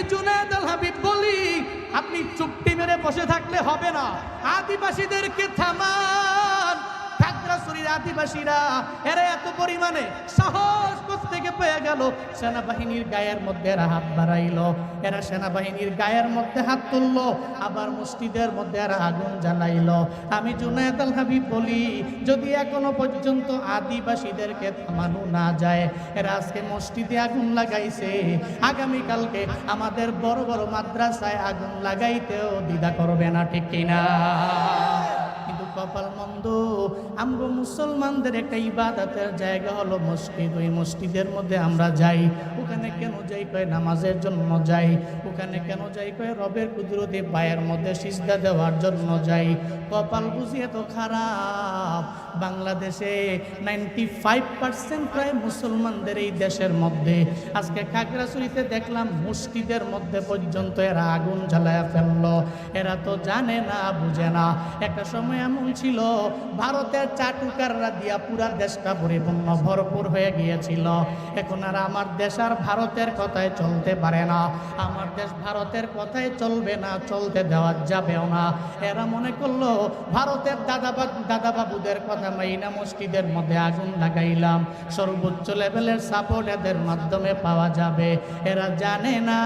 আমি জুনায়দ আল হাবিব বলি আপনি চুপটি মেরে বসে থাকলে হবে না। আদিবাসীদেরকে থামান। খাগড়াছড়ির আদিবাসীরা। এরা এত পরিমাণে সাহস থেকে পেয়ে গেল? সেনাবাহিনীর গায়ের মধ্যে এরা হাত বাড়াইলো। এরা সেনাবাহিনীর গায়ের মধ্যে হাত তুললো। আবার মসজিদের মধ্যে এরা আগুন জ্বালাইল। আমি জুনায়দ আল হাবিব বলি, যদি এখনও পর্যন্ত আদিবাসীদেরকে থামানো না যায়, এরা আজকে মসজিদে আগুন লাগাইছে। আগামীকালকে আমাদের বড় বড় মাদ্রাসায় আগুন লাগাইতেও দ্বিধা করবে না, ঠিক কিনা? কপাল মন্দ। আমরা মুসলমানদের একটা ইবাদতের জায়গা হলো মসজিদ। ওই মসজিদের মধ্যে আমরা যাই। ওখানে কেন যাই কয় নামাজের জন্য যাই। ওখানে কেন যাই কয় রবের কুদরতি পায়ের মধ্যে সিজদা দেওয়ার জন্য যাই। কপাল বুঝিয়ে তো খারাপ। বাংলাদেশে নাইনটি ফাইভ পার্সেন্ট প্রায় মুসলমানদের এই দেশের মধ্যে। আজকে খাগড়াছড়িতে দেখলাম মসজিদের মধ্যে পর্যন্ত এরা আগুন জ্বালায় ফেলল। এরা তো জানে না, বুঝে না। একটা সময় এমন ছিল, ভারতের চাটুকাররা দিয়া পুরা দেশটা পরিপূর্ণ ভরপুর হয়ে গিয়েছিল। এখন আর আমার দেশ আর ভারতের কথায় চলতে পারে না। আমার দেশ ভারতের কথায় চলবে না, চলতে দেওয়া যাবেও না। এরা মনে করল, ভারতের দাদা দাদা বাবুদের কথা মাইনা মসজিদের মধ্যে আগুন লাগাইলাম। সর্বোচ্চ লেভেলের সাপোর্ট এদের মাধ্যমে পাওয়া যাবে। এরা জানে না,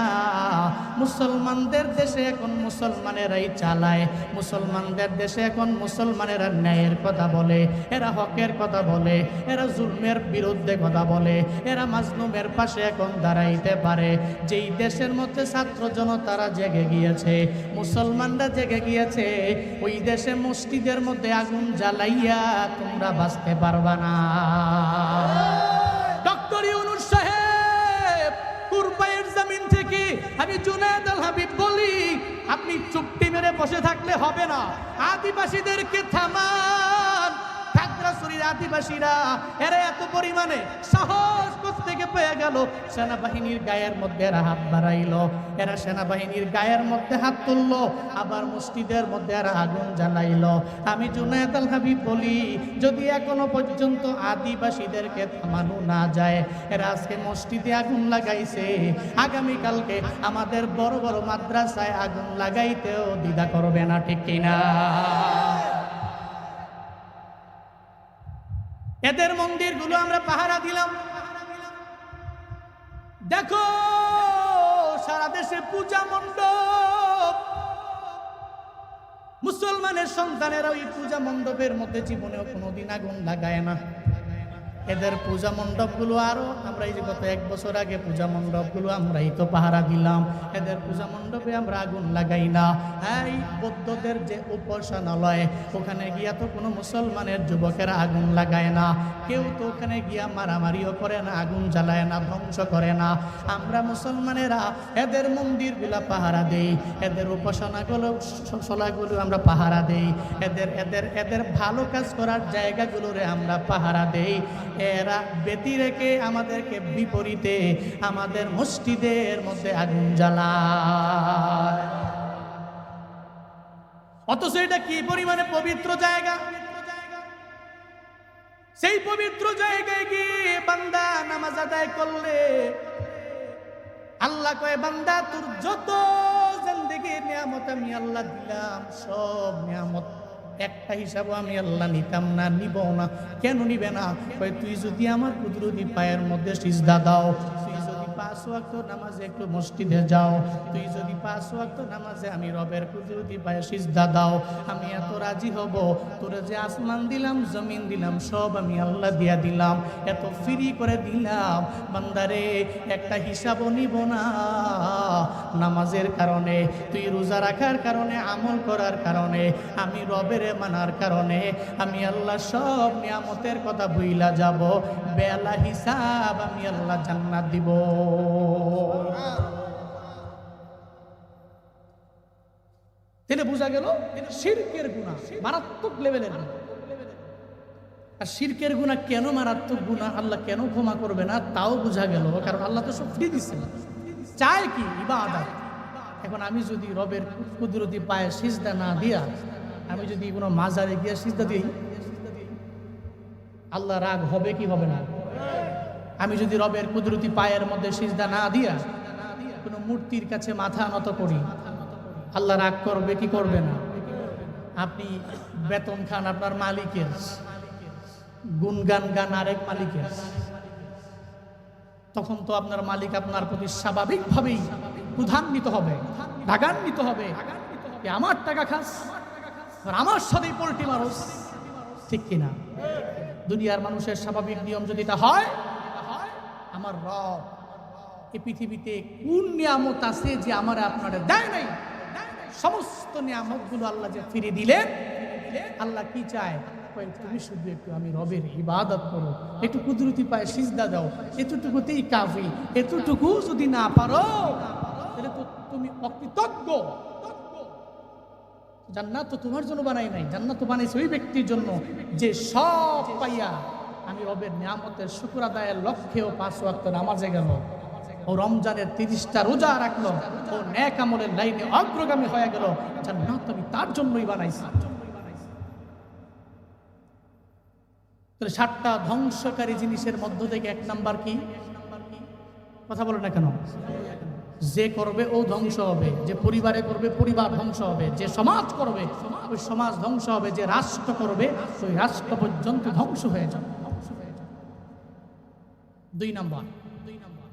মুসলমানদের দেশে এখন মুসলমানেরাই চালায়। মুসলমানদের দেশে এখন মুসলমানেরা ন্যায়ের কথা বলে, এরা হকের কথা বলে, এরা জুলমের বিরুদ্ধে কথা বলে, এরা মাজলুমের পাশে এখন দাঁড়াইতে পারে। যেই দেশের মধ্যে ছাত্র জনতারা জেগে গিয়েছে, মুসলমানরা জেগে গিয়েছে, ওই দেশে মসজিদের মধ্যে আগুন জ্বালাইয়া তোমরা বাঁচতে পারবা না। ডক্টর ইউনুস সাহেব, কুরবাইয়ের জমিন থেকে আমি জুনায়দ বসে থাকলে হবে না। আদিবাসীদেরকে থামান। খাগড়াছড়ির আদিবাসীরা, এরা এত পরিমাণে সাহস থেকে পেয়ে গেল? সেনাবাহিনীর গায়ের মধ্যে এরা হাত বাড়াইলো, এরা সেনাবাহিনীর গায়ের মধ্যে হাত তুললো, আবার মসজিদের মধ্যে এরা আগুন জ্বালাইলো। আমি জুনায়দ আল হাবিব বলি, যদি এখনও পর্যন্ত আদিবাসীদেরকে থামানো না যায়, এরা আজকে মসজিদে আগুন লাগাইছে। আগামীকালকে আমাদের বড় বড় মাদ্রাসায় আগুন লাগাইতেও দ্বিধা করবে না, ঠিক কিনা? এদের মন্দিরগুলো আমরা পাহারা দিলাম। দেখো, সারা দেশে পূজা মণ্ডপ। মুসলমানের সন্তানেরা ওই পূজা মণ্ডপের মধ্যে জীবনেও কোনোদিন আগুন লাগায় না। এদের পূজা মণ্ডপগুলো আরও, আমরা এই যে গত এক বছর আগে পূজা মণ্ডপগুলো আমরাই তো পাহারা দিলাম। এদের পূজা মণ্ডপে আমরা আগুন লাগাই না। এই বৌদ্ধদের যে উপাসনালয়, ওখানে গিয়া তো কোনো মুসলমানের যুবকেরা আগুন লাগায় না। কেউ তো ওখানে গিয়া মারামারিও করে না, আগুন জ্বালায় না, ধ্বংস করে না। আমরা মুসলমানেরা এদের মন্দিরগুলা পাহারা দেই, এদের উপাসনাগুলো সলাগুলো আমরা পাহারা দেই। এদের এদের এদের ভালো কাজ করার জায়গাগুলোরে আমরা পাহারা দেই। এরা ব্যতি রেখে আমাদেরকে বিপরীতে আমাদের মসজিদের মধ্যে আগুন জ্বালায়। অথচ এটা কি পরিমাণে পবিত্র জায়গা? সেই পবিত্র জায়গায় গিয়ে বান্দা নামাজ আদায় করলে আল্লাহ কয়, বান্দা, তোর যত জিন্দেগির নিয়ামত আমি আল্লাহ দিলাম, সব নিয়ামত একটা হিসাবও আমি আল্লাহ নিতাম না নিব না। কেন নিবে না? তুই যদি আমার কুদরতি পায়ের মধ্যে সিজদা দাও পাঁচ ওয়াক্ত নামাজে একটু মসজিদে যাও। তুই যদি পাঁচ ওয়াক্ত নামাজে আমি রবের কুদরতি পায়ে সিজদা দাও, আমি এত রাজি হব। তোরে যে আসমান দিলাম, জমিন দিলাম, সব আমি আল্লাহ দিয়া দিলাম। এত ফ্রি করে দিলাম। বান্দারে, একটা হিসাবও নিব না। নামাজের কারণে, তুই রোজা রাখার কারণে, আমল করার কারণে, আমি রবের মানার কারণে, আমি আল্লাহ সব নিয়ামতের কথা ভুইলা যাব। বেলা হিসাব আমি আল্লাহ জান্নাত দিব। তাহলে বোঝা গেল শিরকের গুণা, মারাত্মক লেভেলের আর শিরকের গুণা কেন মারাত্মক গুণা? আল্লাহ কেন ক্ষমা করবে না? তাও বোঝা গেল, কারণ আল্লাহ তো সব ফ্রি দিচ্ছে চায় কি? ইবাদত। এখন আমি যদি রবের কুদরতি পায়ে সিজদা না দিয়া, আমি যদি কোনো মাজারে গিয়ে সিজদা দিই, আল্লাহ রাগ হবে কি হবে না? আমি যদি রবের কুদরতি পায়ের মধ্যে সিজদা না দিয়া কোনো মূর্তির কাছে মাথা নত করি, আল্লাহ রাগ করবে কি করবে না? আপনি বেতন খান আপনার মালিকের গুনগান গান আরেক মালিকের। তখন তো আপনার মালিক আপনার প্রতি স্বাভাবিকভাবেই প্রধান্বিত হবে, রাগান্বিত হবে আমার টাকা খাস আমার সাথেই পোল্ট্রি মানুষ ঠিক কিনা? দুনিয়ার মানুষের স্বাভাবিক নিয়ম যদি এটা হয় আমার রব এই পৃথিবীতে কোন নিয়ামত আছে যে আমার আপনারা দেয় নাই? সমস্ত নিয়ামতগুলো আল্লাহ যে ফিরে দিলেন। আল্লাহ কি চায়? তুমি শুধু একটু আমি রবের ইবাদত করো। একটু কুদরতি পায়ে সিজদা দাও। এতটুকুতেই কাফি। এতটুকু যদি না পারো, তাহলে তো তুমি অকৃতজ্ঞ। জান্নাত তো তোমার জন্য বানাই নাই। জান্নাত তো বানাইছে ওই ব্যক্তির জন্য। যে সব পাইয়া আমি রবের নিয়ামতের শুকুর আদায়ের লক্ষ্যেও পাঁচ ওয়াক্ত নামাজে গেল। ও রমজানের তিরিশটা রোজা রাখল। ও ন্যাক আমলের লাইনে অগ্রগামী হয়ে গেল। জান্নাত আমি তার জন্যই বানাইছি। তাহলে সাতটা ধ্বংসকারী জিনিসের মধ্য থেকে এক নাম্বার কি? কথা বলো না কেন? যে করবে ও ধ্বংস হবে। যে পরিবারে করবে পরিবার ধ্বংস হবে। যে সমাজ করবে, ওই সমাজ ধ্বংস হবে। যে রাষ্ট্র করবে, ওই রাষ্ট্র পর্যন্ত ধ্বংস হয়ে যাবে। দুই নাম্বার। দুই নাম্বার।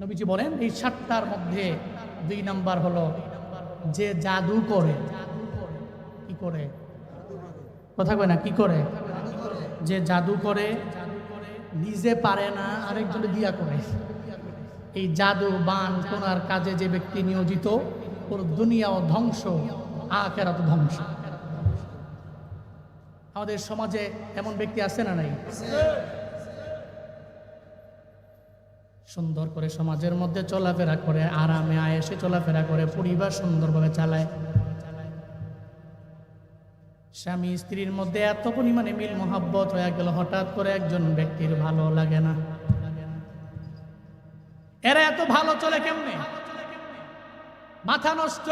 নবীজি বলেন, এই সাতটার মধ্যে দুই নাম্বার হলো যে জাদু করে। কি করে? কথা কয় না, কি করে? যে জাদু করে, নিজে পারে না, আরেকজনে দিয়া করে। এই জাদু বান কোনার কাজে যে ব্যক্তি নিয়োজিত, ওর দুনিয়াও ধ্বংস আখেরাত ধ্বংস। আমাদের সমাজে এমন ব্যক্তি আছে না নাই? সুন্দর করে সমাজের মধ্যে চলাফেরা করে, আরামে, আয়েসে চলাফেরা করে, পরিবার সুন্দরভাবে চালায়। স্বামী স্ত্রীর মধ্যে এত পরিমাণে মিল মহাব্বত হয়ে গেল, হঠাৎ করে একজন ব্যক্তির ভালো লাগে না। এরা এত ভালো চলে কেমনে? মাথা নষ্ট!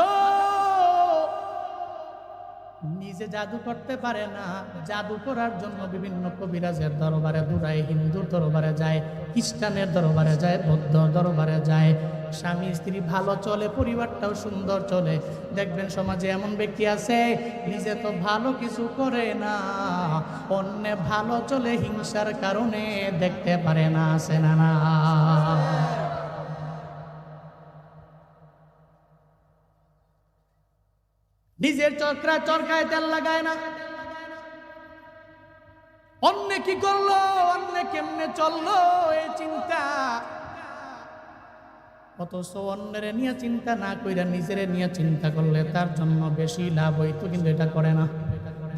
নিজে জাদু করতে পারে না, জাদু করার জন্য বিভিন্ন কবিরাজের দরবারে দৌড়ায় হিন্দুর দরবারে যায়, খ্রিস্টানের দরবারে যায়, বৌদ্ধ দরবারে যায়। স্বামী, স্ত্রী ভালো চলে, পরিবারটাও সুন্দর চলে। দেখবেন সমাজে এমন ব্যক্তি আছে, নিজে তো ভালো কিছু করে না, অন্য ভালো চলে হিংসার কারণে দেখতে পারে না আছে না না। নিজের চক্রা চরকায় তেল লাগায় না। অন্য কি করল, অন্য কেমনে চলল, এই চিন্তা। অথচ অন্যের নিয়ে চিন্তা না কইরা নিজের নিয়ে চিন্তা করলে তার জন্য বেশি লাভ হইতো, কিন্তু এটা করে না।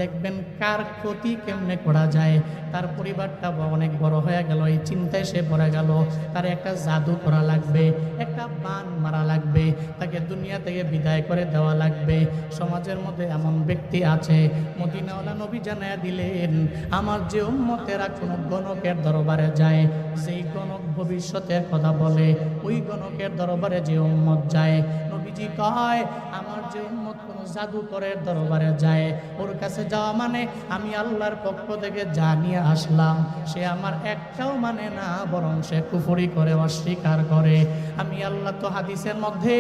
দেখবেন কার ক্ষতি কেমনে করা যায়? তার পরিবারটা অনেক বড় হয়ে গেল, এই চিন্তায় সে পড়ে গেল। তার একটা জাদু করা লাগবে, একটা বান মারা লাগবে, তাকে দুনিয়া থেকে বিদায় করে দেওয়া লাগবে। সমাজের মধ্যে এমন ব্যক্তি আছে, মদিনাওয়ালা নবী জানায় দিলেন, আমার যে উম্মতেরা কোনো গণকের দরবারে যায় সেই গণক ভবিষ্যতের কথা বলে ওই গণকের দরবারে যে উম্মত যায়, নবীজি কয়, আমার যে উম্মত কোনো জাদুকরের দরবারে যায়, ওর কাছে যাওয়া মানে আমি আল্লাহর পক্ষ থেকে যা নিয়ে আসলাম, সে আমার একটাও মানে না, বরং সে কুফরি করে, অস্বীকার করে। আমি আল্লাহ তো হাদিসের মধ্যে,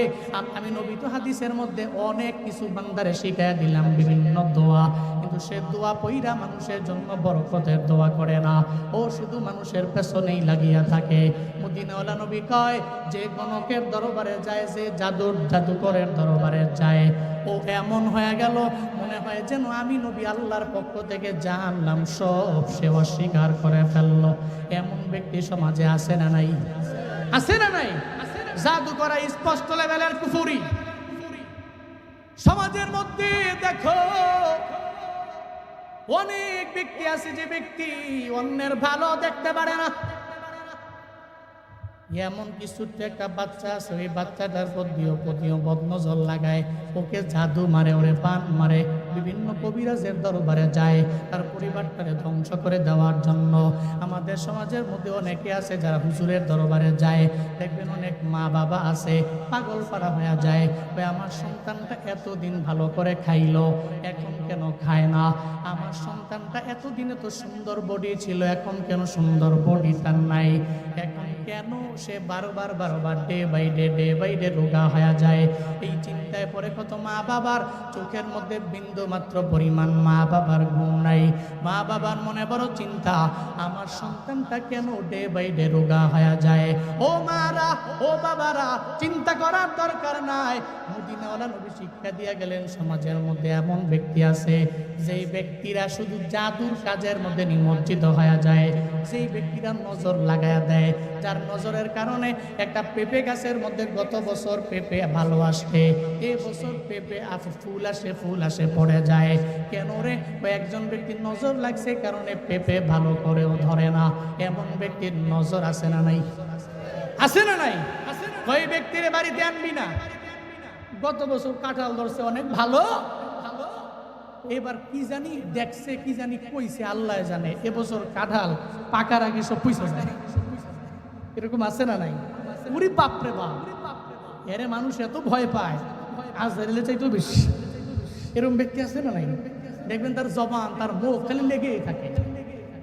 আমি নবী তো হাদিসের মধ্যে অনেক কিছু বান্দারে শিখাই দিলাম, বিভিন্ন দোয়া, কিন্তু সে দোয়া পইরা মানুষের জন্য বরকতের দোয়া করে না। ও শুধু মানুষের পেছনেই লাগিয়া থাকে। মদিনাওয়ালা নবী কয় যে গণকের দরবারে যায় যে জাদুর জাদুকরের দরবারে যায়। ও এমন হয়ে গেল, মনে হয় যেন আমি নবী আল্লাহর পক্ষ থেকে জানলাম, সব সে অস্বীকার করে ফেলল। এমন ব্যক্তি সমাজে আছে না নাই? আছে না নাই? জাদু করা স্পষ্ট লেভেলের কুফুরি। সমাজের মধ্যে দেখো, অনেক ব্যক্তি আছে যে ব্যক্তি অন্যের ভালো দেখতে পারে না। এমন কিছু একটা বাচ্চা আছে, ওই বাচ্চাটার প্রতিও প্রতিও বদনজর লাগায়। ওকে জাদু মারে, ওরে পান মারে। বিভিন্ন কবিরাজের দরবারে যায়, তার পরিবারটাকে ধ্বংস করে দেওয়ার জন্য। আমাদের সমাজের মধ্যে অনেকে আছে যারা হুজুরের দরবারে যায়, দেখবেন অনেক মা বাবা আছে, পাগল পাড়া হয়ে যায়, ওই আমার সন্তানটা এতদিন ভালো করে খাইলো, এখন কেন খায় না? আমার সন্তানটা এতদিনে তো সুন্দর বডি ছিল, এখন কেন সুন্দর বডি তার নাই? এখন কেন সে বারবার বারবার day by day day by day রোগা হয়ে যায়? এই চিন্তায় পরে কত মা বাবার চোখের মধ্যে বিন্দু মাত্র পরিমাণ মা বাবার ঘুম নাই। মা বাবার মনে বড় চিন্তা, আমার সন্তানটা কেন ডে বাই ডে রোগা হয়ে যায়? ও মারা, ও বাবারা, চিন্তা করার দরকার নাই। মুদিনাওয়ালা নবী শিক্ষা দিয়ে গেলেন, সমাজের মধ্যে এমন ব্যক্তি আছে যেই ব্যক্তিরা শুধু জাদুর কাজের মধ্যে নিমজ্জিত হয়ে যায়, সেই ব্যক্তিরা নজর লাগায়া দেয়। যার নজরের কারণে একটা পেঁপে গাছের মধ্যে গত বছর পেঁপে ভালো আসে, এ বছর পেঁপে আস- ফুল আসে ফুল আসে, পড়ে যায়। কেন রে? একজন ব্যক্তির নজর লাগছে কারণে পেঁপে ভালো করেও ধরে না। এমন ব্যক্তির নজর আছে না নাই? আছে না নাই? ওই ব্যক্তির বাড়িতে আনবি না। গত বছর কাঁঠাল ধরছে, অনেক ভালো। এবার কি জানি দেখছে, কি জানি কইছে, আল্লাহ জানে। এবছর কাঁঠাল পাকার আগে সব পয়সা যায়। এরকম আছে না নাই? উরি বাপরে বাপ। এরে মানুষ এত ভয় পায়। আজ হারিলে চাইতো বেশি। এরকম ব্যক্তি আছে না নাই? দেখবেন তার জবান, তার মুখ খালি লেগেই থাকে।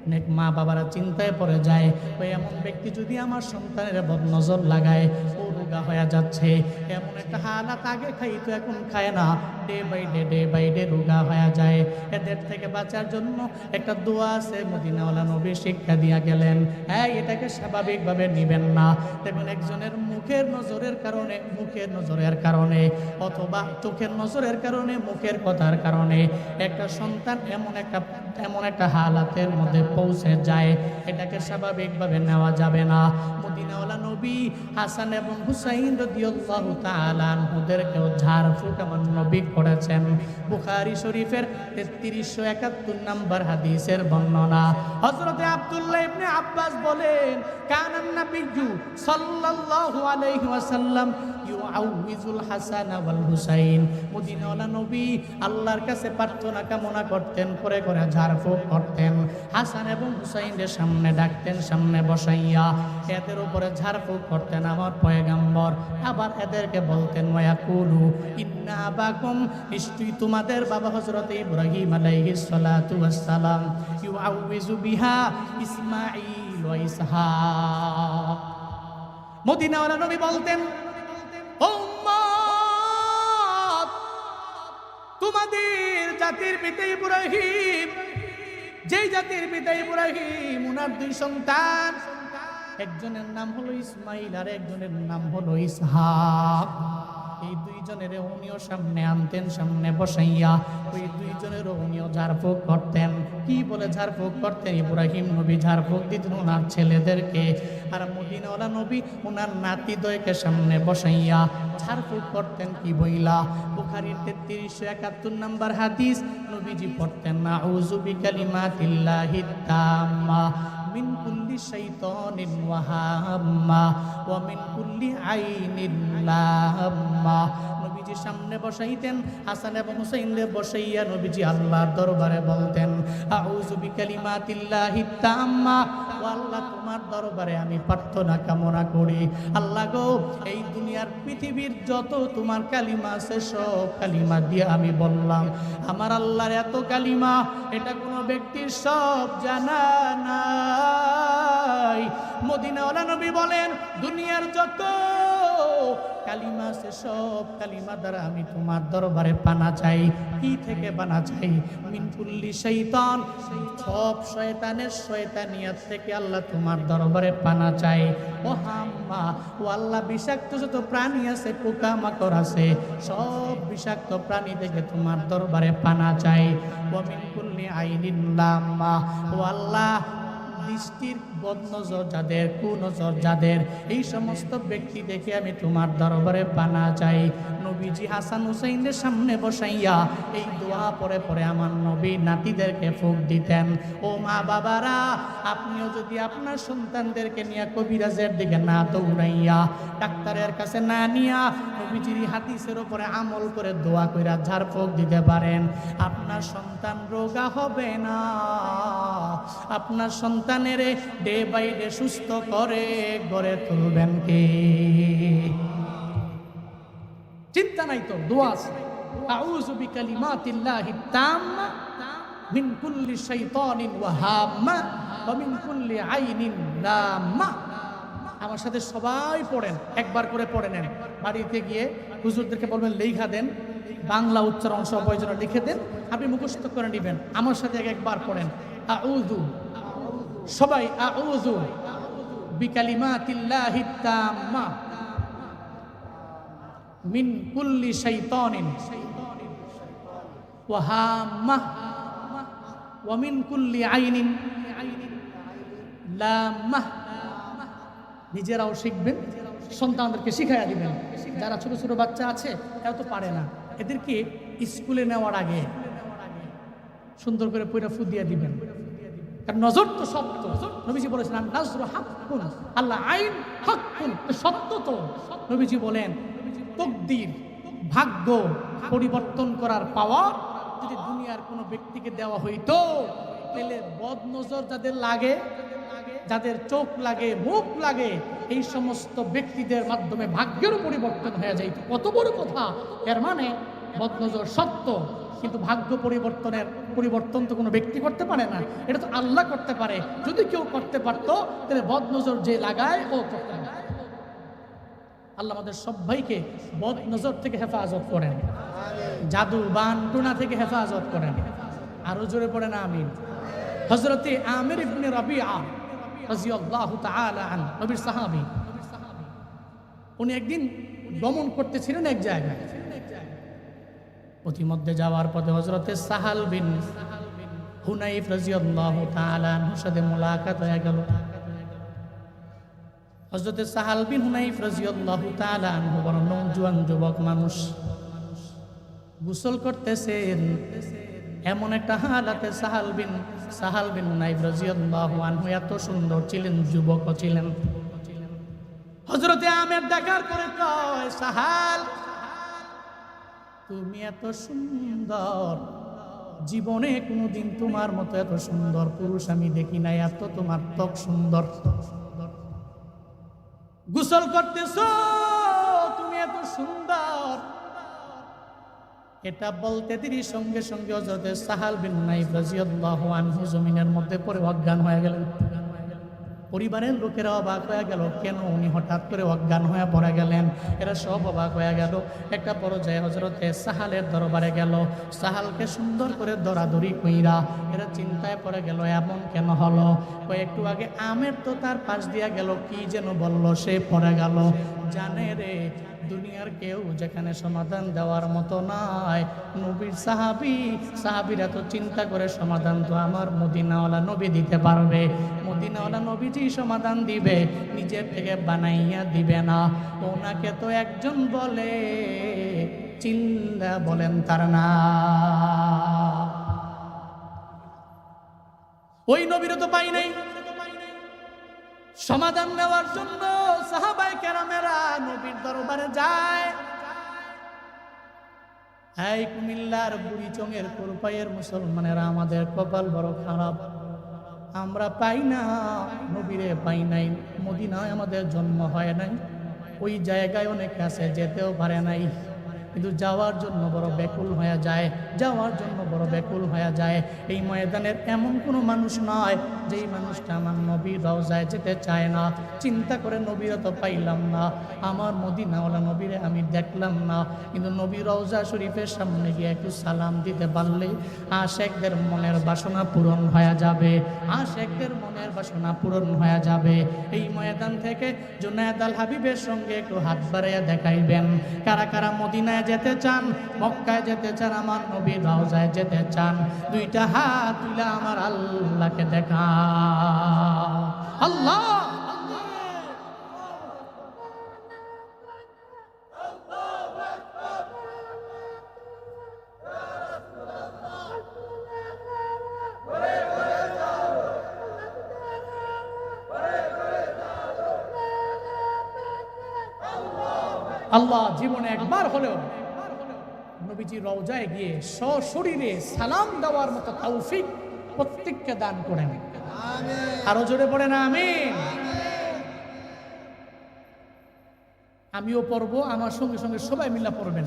অনেক মা বাবারা চিন্তায় পড়ে যায়, ওই এমন ব্যক্তি যদি আমার সন্তানের বদ নজর লাগায়, ও রোগা হয়ে যাচ্ছে। এমন একটা হালাত আগে খাইতো, এখন খায় না। Day by day day by day রোগা হয়ে যায়। এদের থেকে বাঁচার জন্য একটা দোয়া আছে, মদিনাওয়ালা নবী শিক্ষা দিয়া গেলেন। হ্যাঁ এটাকে স্বাভাবিকভাবে নিবেন না। দেখবেন একজনের মুখের নজরের কারণে, মুখের নজরের কারণে, অথবা চোখের নজরের কারণে, মুখের কথার কারণে একটা সন্তান এমন একটা এমন একটা হালাতের মধ্যে পৌঁছে যায়। এটাকে স্বাভাবিকভাবে নেওয়া যাবে না। মদিনাওয়ালা নবী হাসান এবং হুসাইন রদিয়াল্লাহু তাআলা আনহুদেরকেও ঝাড়ফুঁক আমার নবী করেছেন। বুখারী শরীফের 3371 নম্বর হাদিসের বর্ণনা। হযরতে আব্দুল্লাহ ইবনে আব্বাস বলেন, কানান নাবিয়্যু সাল্লাল্লাহু আলাইহি ওয়াসাল্লাম ইউআউযুল হাসান ওয়াল হুসাইন। মদিনাওয়ালা নবী আল্লাহর কাছে প্রার্থনা কামনা করতেন করে করে ঝাড়ফুঁক করতেন। হাসান এবং হুসাইনের সামনে ডাকতেন সামনে বসাইয়া এদের উপরে ঝাড়ফুঁক করতেন আমার পয়গাম্বর। আবার এদেরকে বলতেন ওয়াকুলু ইন্না আবাকুম নিশ্চয়ই তোমাদের বাবা হযরত ইব্রাহিম আলাইহিস সালাতু ওয়াস সালাম। ইউআউযু বিহা ইসমাঈল ওয়া ইসহাক। মদিনাওয়ালা নবী বলতেন "ও উম্মত, তোমাদের জাতির পিতা ইব্রাহিম, যেই জাতির পিতা ইব্রাহিম, উনার দুই সন্তান। একজনের নাম হলো ইসমাইল আর একজনের নাম হলো ইসহাক। এই দুইজনের উনিও সামনে আনতেন, সামনে বসাইয়া, ওই দুইজনের উনিও ঝাড়ফুঁক করতেন। কি বলে ঝাড়ফুঁক করতেন ইব্রাহিম নবী? ঝাড়ফুঁক দিতেন ওনার ছেলেদেরকে। আর মদিনাওয়ালা নবী ওনার নাতিদ্বয়কে সামনে বসাইয়া ঝাড়ফুঁক করতেন কি বইলা? বুখারীর তেত্রিশশো একাত্তর নম্বর হাদিস, নবীজি পড়তেন না উজুবি কালিমাতিল্লাহি তাম্মা, মিন কুল্লি শাইতানিন ওয়া হাম্মা ওয়া মিন কুল্লি আইনিন লাম্মা নবীজি সামনে বসাইতেন, হাসান এবং হুসাইনদের বসাইয়া নবীজি আল্লাহর দরবারে বলতেন, আউযু বিকালিমাতিল্লাহি তাম্মা। ও আল্লাহ, তোমার দরবারে আমি প্রার্থনা কামনা করি। আল্লাহ গো, এই দুনিয়ার পৃথিবীর যত তোমার কালিমা আছে, সব কালিমা দিয়ে আমি বললাম, আমার আল্লাহর এত কালিমা, এটা কোনো ব্যক্তির সব জানা নাই। মদিনাওয়ালা নবী বলেন, দুনিয়ার যত কালিমা আছে, সব কালিমা দ্বারা আমি তোমার দরবারে পানা চাই। কি থেকে পানা চাই? মিনকুল্লি শৈতান সব শয়তানের শয়তানিয়াত থেকে আল্লাহ তোমার দরবারে পানা চাই। ও হাম্মা, ও আল্লাহ বিষাক্ত যত প্রাণী আছে পোকা মাকড় আছে, সব বিষাক্ত প্রাণী থেকে তোমার দরবারে পানা চাই। ও মিনকুল্লি আইনিন লাম্মা। ও আল্লাহ, দৃষ্টির বদনজর যাদের, কুনজর যাদের, এই সমস্ত ব্যক্তি দেখে আমি তোমার দরবারে পানা চাই। নবীজি হাসান হুসাইনের সামনে বসাইয়া এই দোয়া পরে পরে আমার নবী নাতিদেরকে ফুক দিতেন। ও মা বাবারা, আপনিও যদি আপনার সন্তানদেরকে নিয়ে কবিরাজের দিকে না দৌড়াইয়া ডাক্তারের কাছে না নিয়া নবীজির হাদিসের উপরে আমল করে দোয়া কইরা ঝাড়ফুঁক দিতে পারেন। আপনার সন্তান রোগা হবে না। আপনার সন্তানের ডে বাই ডে সুস্থ করে গড়ে তুলবেন কে? চিন্তা নাই তো, দোয়া আছে। আউযু বিকালিমাতিল্লাহি তাম্মা মিন কুল্লি শাইতানিন ওয়া হাম্মা ওয়া মিন কুল্লি আইনিন লাম্মা আমার সাথে সবাই পড়েন, একবার করে পড়ে নেন। বাড়িতে গিয়ে হুজুরদেরকে বলবেন লেখা দেন, বাংলা উচ্চারণ সহ প্রয়োজন লিখে দেন, আপনি মুখস্থ করে নেবেন। আমার সাথে এক একবার পড়েন। আউযু সবাই আউযু বিকালিমাতিল্লাহিত তাম্মা মিন কুল্লি শাইতানিন ওয়া হাম্মাহ ওয়া মিন কুল্লি আইনিন লাম্মাহ নিজেরাও শিখবেন, সন্তানদেরকে শিখাইয়া দিবেন। যারা ছোট ছোট বাচ্চা আছে, এরা তো পারে না। এদেরকে স্কুলে নেওয়ার আগে সুন্দর করে পয়রা ফু দিয়ে দিবেন। কারণ নজর তো সত্য নবীজি বলেছেন নাজর হাক্কুন, আল্লাহ আইন হাক্কুন সত্য তো। নবীজি বলেন, তকদির, ভাগ্য পরিবর্তন করার পাওয়ার যদি দুনিয়ার কোনো ব্যক্তিকে দেওয়া হইতো, তাহলে বদ নজর যাদের লাগে, যাদের চোখ লাগে, মুখ লাগে, এই সমস্ত ব্যক্তিদের মাধ্যমে ভাগ্যেরও পরিবর্তন হয়ে যায় কত বড় কথা। এর মানে বদনজর সত্য, কিন্তু ভাগ্য পরিবর্তনের, পরিবর্তন তো কোনো ব্যক্তি করতে পারে না। এটা তো আল্লাহ করতে পারে। যদি কেউ করতে পারতো, তাহলে বদনজর যে লাগায়, ও করতে আল্লাহ আমাদের সবাইকে বদ নজর থেকে হেফাজত করেন। জাদু বান টুনা থেকে হেফাজত করেন। আরও জোরে পড়েন আমিন। হজরতে আমির ইবনে আন, নবীর সাহাবী। উনি একদিন গমন করতেছিলেন এক জায়গায়। প্রতিমধ্যে যাওয়ার পথে হজরতে সাহাল বিন হুনাইফ রাদিয়াল্লাহু তাআলা আনহুর সাথে মোলাকাত হয়ে গেল। হজরতে সাহাল বিন হুনাইফ রাদিয়াল্লাহু তাআলা বড় নওজোয়ান যুবক মানুষ। গোসল করতেছেন। এমন একটা হালাতে সাহাল বিন সাহাল বিন হুনাইফ রাদিয়াল্লাহু আনহু এত সুন্দর ছিলেন, যুবকও ছিলেন। হজরতে আমের দেখার পরে কয়, সাহাল তুমি এত সুন্দর। জীবনে কোনোদিন তোমার মতো এত সুন্দর পুরুষ আমি দেখি নাই, এত তোমার ত্বক সুন্দর। গোসল করতেছ, তুমি এত সুন্দর। এটা বলতে তিনি সঙ্গে সঙ্গে হজরতে সাহাল বিন নাইব রাজিয়াল্লাহু আনহু জমিনের মধ্যে পড়ে অজ্ঞান হয়ে গেলেন। পরিবারের লোকেরা অবাক হয়ে গেল, কেন উনি হঠাৎ করে অজ্ঞান হয়ে পড়ে গেলেন? এরা সব অবাক হয়ে গেল। একটা পর্যায়ে হজরতে সাহালের দরবারে গেল। সাহালকে সুন্দর করে দরাদরি কইরা এরা চিন্তায় পড়ে গেল, এমন কেন হলো? কয়েকটু আগে আমের তো তার পাশ দিয়া গেল, কি যেন বলল সে পড়ে গেল। জানে রে, দুনিয়ার কেউ যেখানে সমাধান দেওয়ার মতো নয় নবীর সাহাবি, সাহাবিরা তো চিন্তা করে সমাধান তো আমার মদিনাওয়ালা নবী দিতে পারবে। মদিনাওয়ালা নবীজি সমাধান দিবে নিজের থেকে বানাইয়া দিবে না। ওনাকে তো একজন বলে চিল্লা বলেন তার না। ওই নবীর তো পাই নাই। সমাধান নেওয়ার জন্য সাহাবাই কেরামেরা নবীর দরবারে যায়। এই কুমিল্লার বুড়ি চঙের কোরপাইয়ের মুসলমানেরা আমাদের কপাল বড় খারাপ। আমরা পাই না। নবীরে পাই নাই। মদিনায় আমাদের জন্ম হয় নাই। ওই জায়গায় অনেকে আছে, যেতেও পারে নাই। কিন্তু যাওয়ার জন্য বড় ব্যাকুল হয়ে যায়, যাওয়ার জন্য বড় ব্যাকুল হয়ে যায়। এই ময়দানের এমন কোনো মানুষ নয়, যেই মানুষটা আমার নবীর রওজায় যেতে চায় না। চিন্তা করে নবীর তো পাইলাম না। আমার মদিনাওয়ালা নবীরে আমি দেখলাম না। কিন্তু নবী রওজা শরীফের সামনে গিয়ে একটু সালাম দিতে পারলে আশেকদের মনের বাসনা পূরণ হয়ে যাবে। আশেকদের মনের বাসনা পূরণ হয়ে যাবে। এই ময়দান থেকে জুনায়দ আল হাবিবের সঙ্গে একটু হাত বাড়াইয়া দেখাইবেন। কারা কারা মদিনায় যেতে চান, মক্কায় যেতে চান, আমার নবী রওজায় যেতে চান, দুইটা হাত তুলে আমার আল্লাহকে দেখা। আল্লাহ! আল্লাহ, জীবনে একবার হলেও নবীজি রওজায় গিয়ে সশরীরে সালাম দেওয়ার মতো তৌফিক প্রত্যেককে দান করেন আরও জোরে পড়ে না আমি আমিও পড়ব আমার সঙ্গে সঙ্গে সবাই মিলা পড়বেন।